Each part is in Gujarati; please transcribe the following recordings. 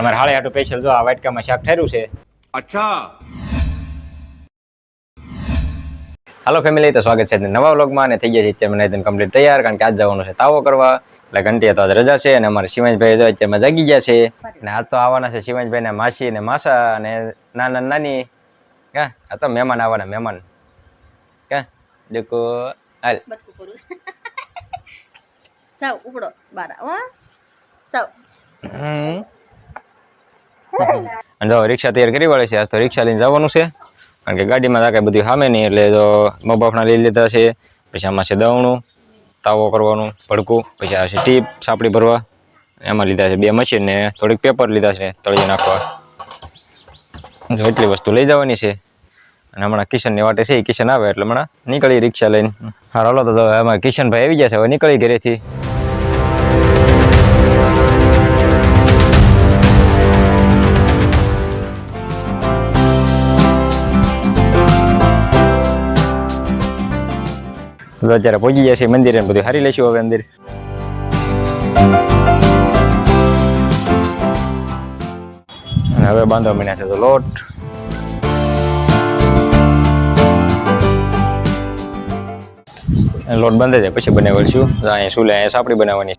તમારે હાળે હાટું સ્પેશિયલ જો આ વાટકામાં શાક ઠેર્યું છે. અચ્છા. હાલો ફેમિલી તો સ્વાગત છે નવા વ્લોગમાં અને થઈ ગયા છે અત્યારે મને એકદમ કમ્પ્લીટ તૈયાર કારણ કે આજ જવાનું છે તાવો કરવા. એટલે ઘંટી તો આજ રજા છે અને અમારે શિવાંશભાઈ જો અત્યારમાં જાગી ગયા છે. અને આજ તો આવવાના છે શિવાંશભાઈ માસી ને માસા અને નાના નાની. હા આ તો મહેમાન આવવાના મહેમાન. કા દેખો હાલ. જાવ ઉપડો બારા હો. અને જો રિક્ષા તૈયાર કરી વાળી છે, આજ તો રિક્ષા લઈને જવાનું છે. કારણ કે ગાડીમાં રાખે બધું સામે નહીં, એટલે જો મબાફના લઈ લીધા છે, પછી આમાં છે દવણું, તાવો કરવાનું, ભડકું, પછી આ છે ટીપ, સાપડી ભરવા, એમાં લીધા છે બે મશીન ને થોડીક પેપર લીધા છે, તળિયે નાખવા. જો એટલી વસ્તુ લઈ જવાની છે. અને હમણાં કિશનની વાટે છે કિશન આવે, એટલે હમણાં નીકળી રિક્ષા લઈને. હા હાલો તો એમાં કિશનભાઈ આવી ગયા છે, હવે નીકળી ઘરેથી. તો અત્યારે પહોંચી છે મંદિરે બધું હારી લઈશું હવે અંદર. હવે બાંધવા મહિના છે તો લોટ. લોટ બાંધે જાય, પછી બનાવીશું અહીંયા શું અહીંયા સાપડી બનાવવાની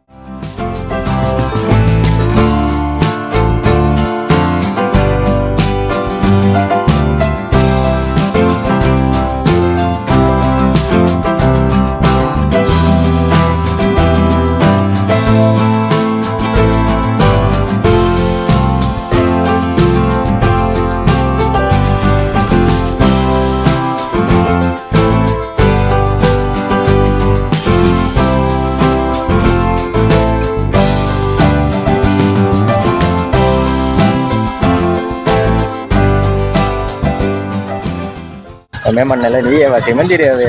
મહેમાનને લઈને એ છે મંદિરે હવે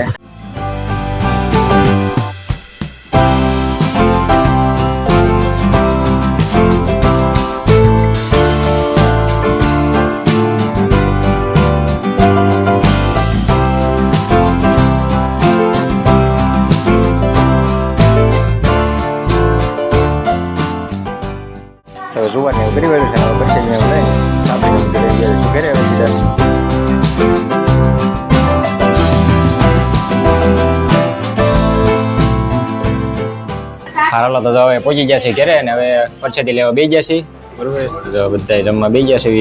તો જોવાની એવું વાર છે પછી ઘરે આવી છીએ. હાલો તો હવે પહોંચી ગયા છે ઘરે ને હવે પરસેથી લેવા બે ગયા છે બરોબર. જો બધા જમવા બે ગયા છે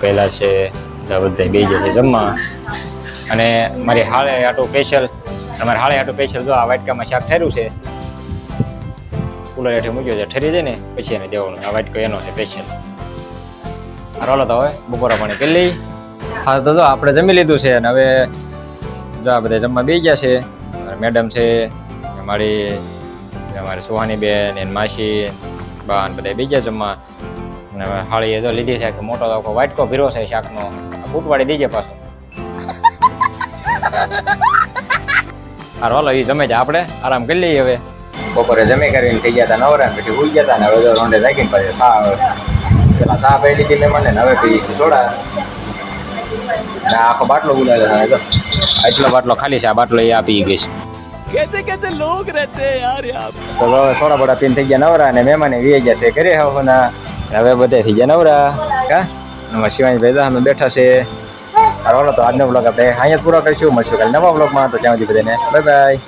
પહેલા છે બધા બે ગયા છે જમવા. અને મારી હાળે આટું સ્પેશિયલ તમારે હાળે આટું સ્પેશિયલ જો આ વાટકામાં શાક ઠેર્યું છે. કુલર હેઠે મૂક્યો છે ઠરી જાય ને પછી એને દેવાનું આ વાટકો એનો છે સ્પેશિયલ હાલો તો હવે બપોરા પાણી કરી લઈ હા તો જો આપણે જમી લીધું છે અને હવે જો આ બધા જમવા બે ગયા છે. મેડમ છે મારી અમારી સુહાની બેન એની માસી બા ને બધા બીજા જમવા. અને હાળી એ જો લીધી છે કે મોટો આખો વાટકો ભીરો છે શાકનો. ફૂટવાડી દીજે પાછો. હારો હાલો એ જમે છે આપણે. આરામ કરી લઈએ હવે. બપોરે જમી કરીને થઈ ગયા હતા નવરા પછી ઉઈ ગયા હતા ને હવે રોંડે જાગીને પછી સા પેલા સા પી લીધી મહેમાનને ને હવે પી સોડા. ને આખો બાટલો ગુલાલ છે એટલો બાટલો ખાલી છે આ બાટલો એ આપી ગઈ છે. कैसे कैसे लोग रहते हैं यार यहाँ તો હવે થોડા બોડા પીને થઈ ગયા નવરા અને મહેમાને વી ગયા છે ઘરે હવના હવે બધા થઈ ગયા નવરા કા અમારા શિવાંશભાઈ તો અમે બેઠા છે હાલો તો આજનો બ્લોગ આપણે અહીંયા જ પૂરો કરીશું મળશું કાલે નવા બ્લોગમાં તો ત્યાં સુધી બધાને બાય બાય